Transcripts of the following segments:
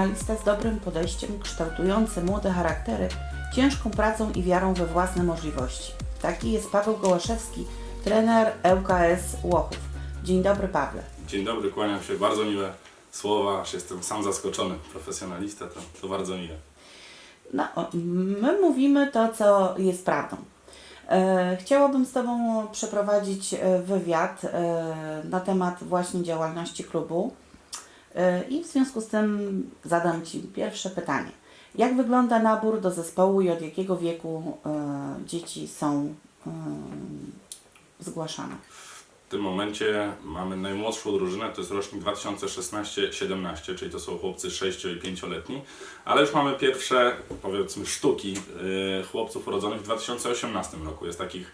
Profesjonalista z dobrym podejściem, kształtujący młode charaktery, ciężką pracą i wiarą we własne możliwości. Taki jest Paweł Gołaszewski, trener ŁKS Łochów. Dzień dobry Pawle. Dzień dobry, kłaniam się. Bardzo miłe słowa, aż jestem sam zaskoczony. Profesjonalista to, to bardzo miłe. No, my mówimy to, co jest prawdą. E, chciałabym z Tobą przeprowadzić e, wywiad e, na temat właśnie działalności klubu i w związku z tym zadam Ci pierwsze pytanie. Jak wygląda nabór do zespołu i od jakiego wieku e, dzieci są e, zgłaszane? W tym momencie mamy najmłodszą drużynę, to jest rocznik 2016-17, czyli to są chłopcy 6 i 5-letni, ale już mamy pierwsze, powiedzmy, sztuki chłopców urodzonych w 2018 roku. Jest takich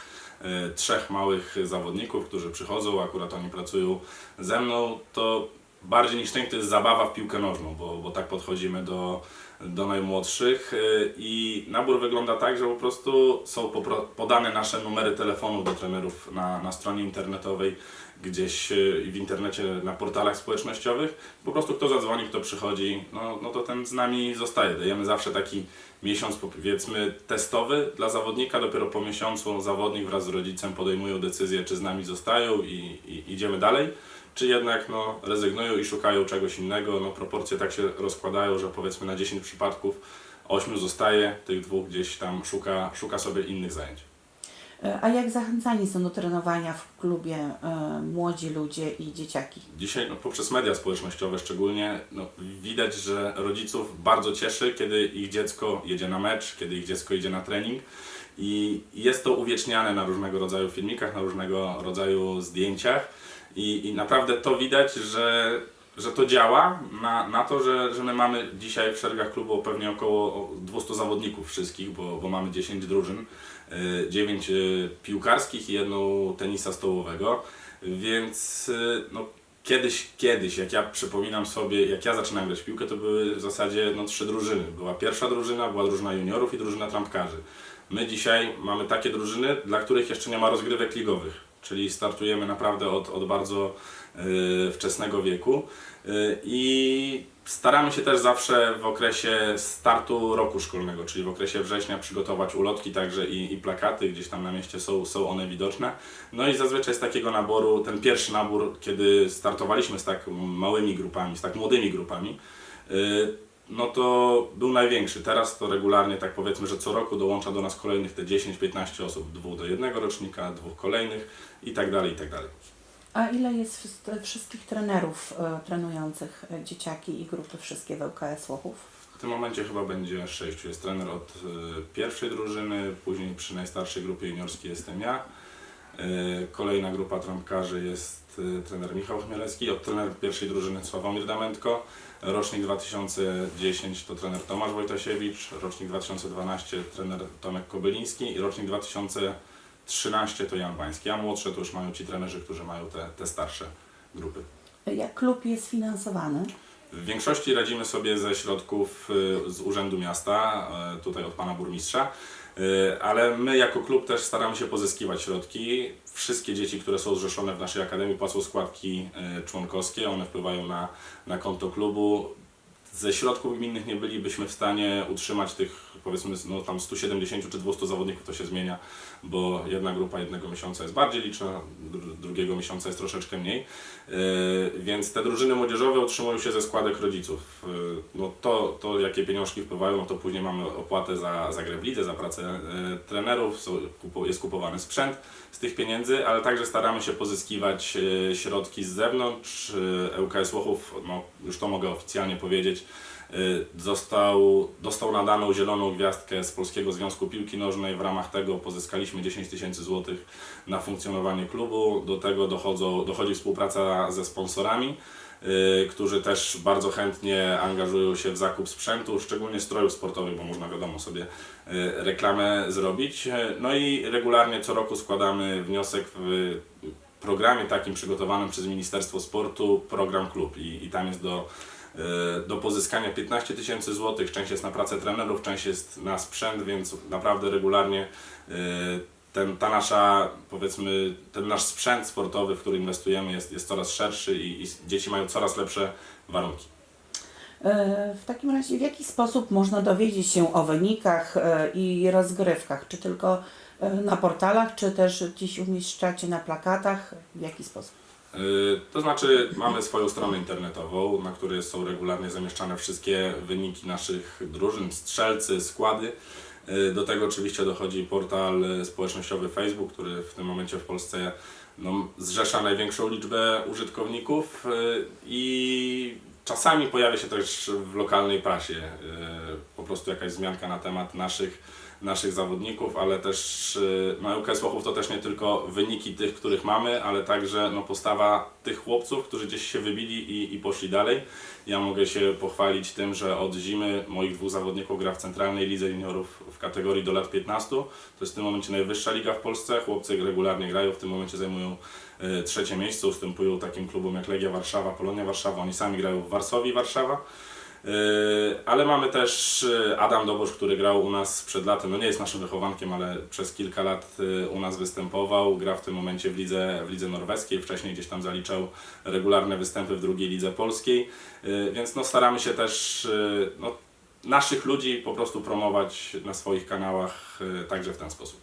trzech małych zawodników, którzy przychodzą, akurat oni pracują ze mną, to bardziej niż ten, to jest zabawa w piłkę nożną, bo, bo tak podchodzimy do, do najmłodszych y, i nabór wygląda tak, że po prostu są podane nasze numery telefonów do trenerów na, na stronie internetowej, gdzieś y, w internecie, na portalach społecznościowych. Po prostu kto zadzwoni, kto przychodzi, no, no to ten z nami zostaje. Dajemy zawsze taki miesiąc powiedzmy testowy dla zawodnika, dopiero po miesiącu zawodnik wraz z rodzicem podejmują decyzję, czy z nami zostają i, i idziemy dalej czy jednak no, rezygnują i szukają czegoś innego. No, proporcje tak się rozkładają, że powiedzmy na 10 przypadków 8 zostaje, tych dwóch gdzieś tam szuka, szuka sobie innych zajęć. E, A jak zachęcani są do trenowania w klubie e, młodzi ludzie i dzieciaki? Dzisiaj no, poprzez media społecznościowe szczególnie no, widać, że rodziców bardzo cieszy, kiedy ich dziecko jedzie na mecz, kiedy ich dziecko idzie na trening. I jest to uwieczniane na różnego rodzaju filmikach, na różnego rodzaju zdjęciach. I, i naprawdę to widać, że, że to działa na, na to, że, że my mamy dzisiaj w szeregach klubu pewnie około 200 zawodników wszystkich, bo, bo mamy 10 drużyn, 9 piłkarskich i jedną tenisa stołowego. Więc y, no, kiedyś, kiedyś, jak ja przypominam sobie, jak ja zaczynałem grać piłkę, to były w zasadzie no, trzy drużyny. Była pierwsza drużyna, była drużyna juniorów i drużyna trampkarzy. My dzisiaj mamy takie drużyny, dla których jeszcze nie ma rozgrywek ligowych, czyli startujemy naprawdę od, od bardzo y, wczesnego wieku y, i staramy się też zawsze w okresie startu roku szkolnego, czyli w okresie września przygotować ulotki także i, i plakaty, gdzieś tam na mieście są, są one widoczne. No i zazwyczaj z takiego naboru, ten pierwszy nabór, kiedy startowaliśmy z tak małymi grupami, z tak młodymi grupami, y, no to był największy. Teraz to regularnie, tak powiedzmy, że co roku dołącza do nas kolejnych te 10-15 osób, dwóch do jednego rocznika, dwóch kolejnych i tak dalej, i tak dalej. A ile jest wsz- wszystkich trenerów e, trenujących e, dzieciaki i grupy wszystkie w ŁKS Łochów? W tym momencie chyba będzie sześciu. Jest trener od y, pierwszej drużyny, później przy najstarszej grupie juniorskiej jestem ja. Y, kolejna grupa trampkarzy jest y, trener Michał Chmielewski, od trener pierwszej drużyny Sławomir Damentko. Rocznik 2010 to trener Tomasz Wojtasiewicz, rocznik 2012 trener Tomek Kobyliński i rocznik 2013 to Jan Bański. A młodsze to już mają ci trenerzy, którzy mają te, te starsze grupy. E, Jak klub jest finansowany? W większości radzimy sobie ze środków y, z Urzędu Miasta, tutaj od Pana Burmistrza, ale my jako klub też staramy się pozyskiwać środki. Wszystkie dzieci, które są zrzeszone w naszej Akademii płacą składki y, członkowskie, one wpływają na, na konto klubu. Ze środków gminnych nie bylibyśmy w stanie utrzymać tych powiedzmy no, tam 170 czy 200 zawodników, to się zmienia, bo jedna grupa jednego miesiąca jest bardziej liczna, dru- drugiego miesiąca jest troszeczkę mniej. Yy, więc te drużyny młodzieżowe utrzymują się ze składek rodziców. Yy, no to, to jakie pieniążki wpływają, no to później mamy opłatę za, za grę za pracę yy, trenerów, jest kupowany sprzęt z tych pieniędzy, ale także staramy się pozyskiwać środki z zewnątrz. ŁKS Łochów, no już to mogę oficjalnie powiedzieć, yy, został, dostał nadaną zieloną gwiazdkę z Polskiego Związku Piłki Nożnej. W ramach tego pozyskaliśmy 10 tysięcy złotych na funkcjonowanie klubu. Do tego dochodzą, dochodzi współpraca ze sponsorami, yy, którzy też bardzo chętnie angażują się w zakup sprzętu, szczególnie strojów sportowych, bo można wiadomo sobie yy, reklamę zrobić. No i regularnie co roku składamy wniosek w programie takim przygotowanym przez Ministerstwo Sportu, program klub i, i tam jest do do pozyskania 15 tysięcy złotych, część jest na pracę trenerów, część jest na sprzęt, więc naprawdę regularnie e, ten, ta nasza, powiedzmy, ten nasz sprzęt sportowy, w który inwestujemy jest, jest coraz szerszy i, i dzieci mają coraz lepsze warunki. E, W takim razie w jaki sposób można dowiedzieć się o wynikach e, i rozgrywkach? Czy tylko e, na portalach, czy też gdzieś umieszczacie na plakatach? W jaki sposób? Y, To znaczy, mamy swoją stronę internetową, na której są regularnie zamieszczane wszystkie wyniki naszych drużyn, strzelcy, składy. Y, Do tego oczywiście dochodzi portal społecznościowy Facebook, który w tym momencie w Polsce no, zrzesza największą liczbę użytkowników y, i czasami pojawia się też w lokalnej prasie po prostu jakaś wzmianka na temat naszych naszych zawodników, ale też y, no, to też nie tylko wyniki tych, których mamy, ale także no, postawa tych chłopców, którzy gdzieś się wybili i, i poszli dalej. Ja mogę się pochwalić tym, że od zimy moich dwóch zawodników gra w centralnej lidze juniorów w kategorii do lat 15. To jest w tym momencie najwyższa liga w Polsce. Chłopcy regularnie grają, w tym momencie zajmują y, trzecie miejsce, ustępują takim klubom jak Legia Warszawa, Polonia Warszawa. Oni sami grają w Warszawie Warszawa. Yy, Ale mamy też yy, Adam Dobosz, który grał u nas przed latem, no nie jest naszym wychowankiem, ale przez kilka lat yy, u nas występował, gra w tym momencie w lidze, w lidze norweskiej, wcześniej gdzieś tam zaliczał regularne występy w drugiej lidze polskiej, więc no staramy się też no, naszych ludzi po prostu promować na swoich kanałach także w ten sposób.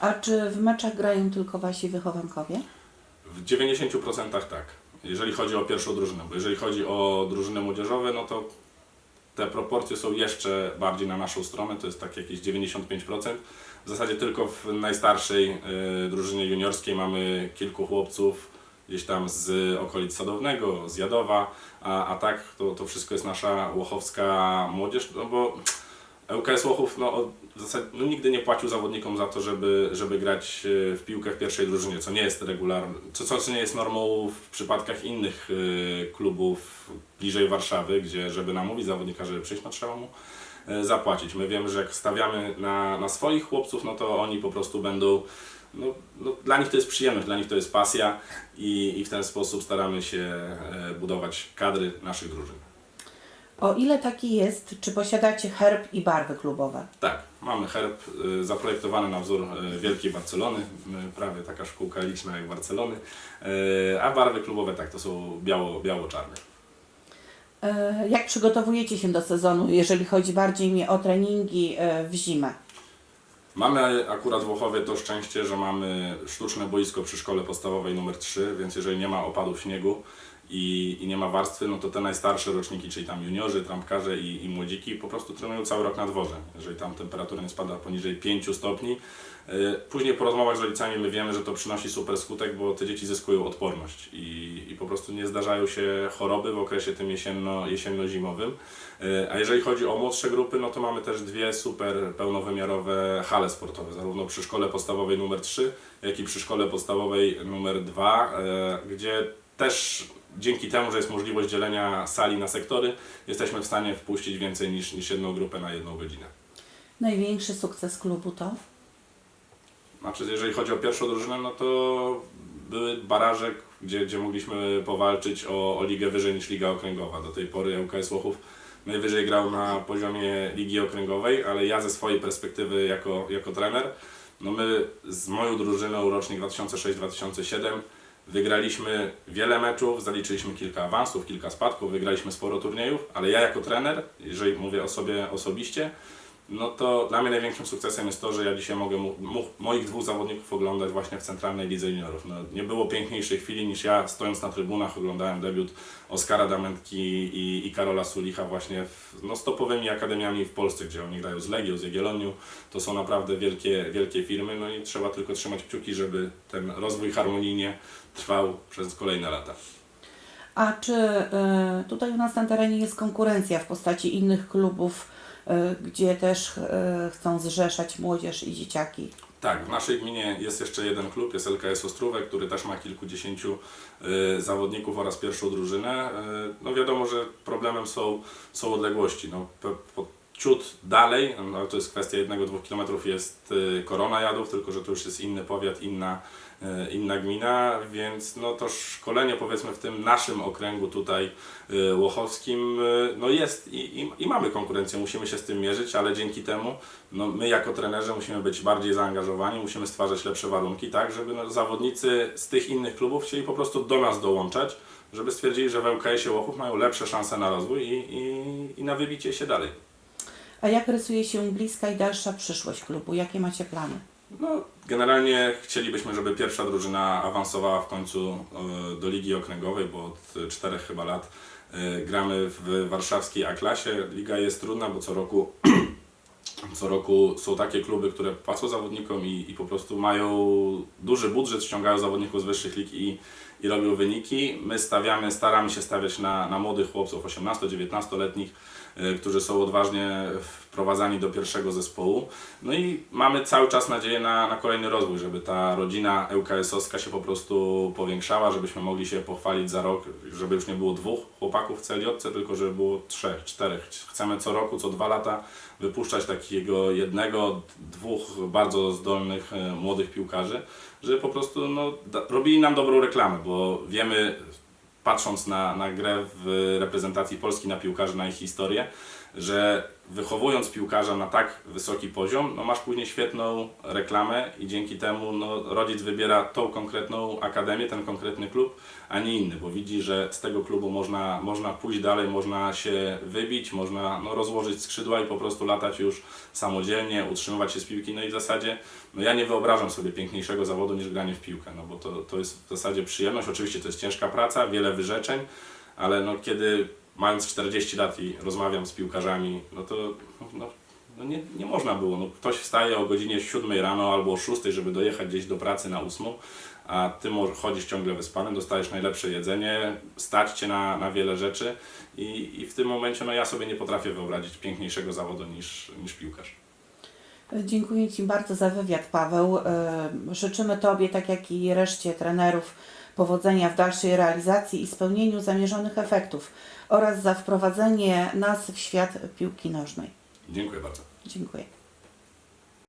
A czy w meczach grają tylko wasi wychowankowie? W 90% tak, jeżeli chodzi o pierwszą drużynę, bo jeżeli chodzi o drużyny młodzieżowe, no to te proporcje są jeszcze bardziej na naszą stronę, to jest tak jakieś 95%. W zasadzie tylko w najstarszej y, drużynie juniorskiej mamy kilku chłopców gdzieś tam z okolic Sadownego, z Jadowa, a, a tak to, to wszystko jest nasza łochowska młodzież, no bo ŁKS Łochów no, w zasadzie, no, nigdy nie płacił zawodnikom za to, żeby, żeby grać e, w piłkę w pierwszej drużynie, co nie jest regularne, co, co, co nie jest normą w przypadkach innych e, klubów bliżej Warszawy, gdzie żeby namówić zawodnika, żeby przyjść, no trzeba mu e, zapłacić. My wiemy, że jak stawiamy na, na swoich chłopców, no to oni po prostu będą no, no, dla nich to jest przyjemność, dla nich to jest pasja i, i w ten sposób staramy się budować kadry naszych drużyn. O ile taki jest, czy posiadacie herb i barwy klubowe? Tak, mamy herb y, zaprojektowany na wzór y, Wielkiej Barcelony, y, prawie taka szkółka liczna jak Barcelony, y, a barwy klubowe tak, to są biało, biało-czarne. E, Jak przygotowujecie się do sezonu, jeżeli chodzi bardziej mi o treningi e, w zimę? Mamy akurat w Łochowie to szczęście, że mamy sztuczne boisko przy szkole podstawowej numer 3, więc jeżeli nie ma opadów śniegu i, i nie ma warstwy, no to te najstarsze roczniki, czyli tam juniorzy, trampkarze i, i młodziki po prostu trenują cały rok na dworze. Jeżeli tam temperatura nie spada poniżej 5 stopni, y, Później po rozmowach z rodzicami my wiemy, że to przynosi super skutek, bo te dzieci zyskują odporność i, i po prostu nie zdarzają się choroby w okresie tym jesienno, jesienno-zimowym. E, A jeżeli chodzi o młodsze grupy, no to mamy też dwie super pełnowymiarowe hale sportowe, zarówno przy szkole podstawowej numer 3, jak i przy szkole podstawowej numer 2, e, gdzie też dzięki temu, że jest możliwość dzielenia sali na sektory, jesteśmy w stanie wpuścić więcej niż, niż jedną grupę na jedną godzinę. Największy sukces klubu to? Znaczy, jeżeli chodzi o pierwszą drużynę, no to były barażek, gdzie, gdzie mogliśmy powalczyć o, o ligę wyżej niż Liga Okręgowa. Do tej pory ŁKS Łochów najwyżej grał na poziomie Ligi Okręgowej, ale ja ze swojej perspektywy jako, jako trener, no my z moją drużyną rocznik 2006-2007 wygraliśmy wiele meczów, zaliczyliśmy kilka awansów, kilka spadków, wygraliśmy sporo turniejów, ale ja jako trener, jeżeli mówię o sobie osobiście, no to dla mnie największym sukcesem jest to, że ja dzisiaj mogę moich dwóch zawodników oglądać właśnie w Centralnej Lidze Juniorów. No, nie było piękniejszej chwili niż ja stojąc na trybunach oglądałem debiut Oskara Damenki i, i Karola Sulicha właśnie w, no, topowymi akademiami w Polsce, gdzie oni grają z Legią, z Jagiellonią. To są naprawdę wielkie, wielkie firmy, no i trzeba tylko trzymać kciuki, żeby ten rozwój harmonijnie trwał przez kolejne lata. A czy e, tutaj u nas na terenie jest konkurencja w postaci innych klubów, gdzie też e, chcą zrzeszać młodzież i dzieciaki? Tak, w naszej gminie jest jeszcze jeden klub, jest LKS Ostrówek, który też ma kilkudziesięciu y, zawodników oraz pierwszą drużynę. No wiadomo, że problemem są, są odległości. No, po, ciut dalej, no, to jest kwestia jednego, dwóch kilometrów jest Korona Jadów, tylko że to już jest inny powiat, inna, inna gmina, więc no to szkolenie powiedzmy w tym naszym okręgu tutaj y, łochowskim y, no jest i, i, i mamy konkurencję, musimy się z tym mierzyć, ale dzięki temu no my jako trenerzy musimy być bardziej zaangażowani, musimy stwarzać lepsze warunki, tak, żeby no, zawodnicy z tych innych klubów chcieli po prostu do nas dołączać, żeby stwierdzili, że w ŁKS-ie Łochów mają lepsze szanse na rozwój i, i i na wybicie się dalej. A jak rysuje się bliska i dalsza przyszłość klubu? Jakie macie plany? No, generalnie chcielibyśmy, żeby pierwsza drużyna awansowała w końcu e, do Ligi Okręgowej, bo od czterech chyba lat e, gramy w warszawskiej A-klasie. Liga jest trudna, bo co roku, co roku są takie kluby, które płacą zawodnikom i, i po prostu mają duży budżet, ściągają zawodników z wyższych lig i, i robią wyniki. My stawiamy, staramy się stawiać na, na młodych chłopców 18-19-letnich, e, którzy są odważnie wprowadzani do pierwszego zespołu. No i mamy cały czas nadzieję na, na kolejny rozwój, żeby ta rodzina ŁKS-owska się po prostu powiększała, żebyśmy mogli się pochwalić za rok, żeby już nie było dwóch chłopaków w celiotce, tylko żeby było trzech, czterech. Chcemy co roku, co dwa lata wypuszczać takiego jednego, dwóch bardzo zdolnych e, młodych piłkarzy, żeby po prostu no, robili nam dobrą reklamę, bo wiemy, patrząc na, na grę w reprezentacji Polski, na piłkarzy, na ich historię, że wychowując piłkarza na tak wysoki poziom, no masz później świetną reklamę i dzięki temu no, rodzic wybiera tą konkretną akademię, ten konkretny klub, a nie inny, bo widzi, że z tego klubu można, można pójść dalej, można się wybić, można no, rozłożyć skrzydła i po prostu latać już samodzielnie, utrzymywać się z piłki. No i w zasadzie no, ja nie wyobrażam sobie piękniejszego zawodu niż granie w piłkę, no bo to, to jest w zasadzie przyjemność. Oczywiście to jest ciężka praca, wiele wyrzeczeń, ale no, kiedy mając 40 lat i rozmawiam z piłkarzami, no to no, no nie, nie można było. No, ktoś wstaje o godzinie 7 rano albo o 6, żeby dojechać gdzieś do pracy na 8, a ty chodzisz ciągle wyspany, dostajesz najlepsze jedzenie, stać cię na, na wiele rzeczy i, i w tym momencie no, ja sobie nie potrafię wyobrazić piękniejszego zawodu niż, niż piłkarz. Dziękuję Ci bardzo za wywiad, Paweł. E, Życzymy Tobie, tak jak i reszcie trenerów, powodzenia w dalszej realizacji i spełnieniu zamierzonych efektów oraz za wprowadzenie nas w świat piłki nożnej. Dziękuję bardzo. Dziękuję.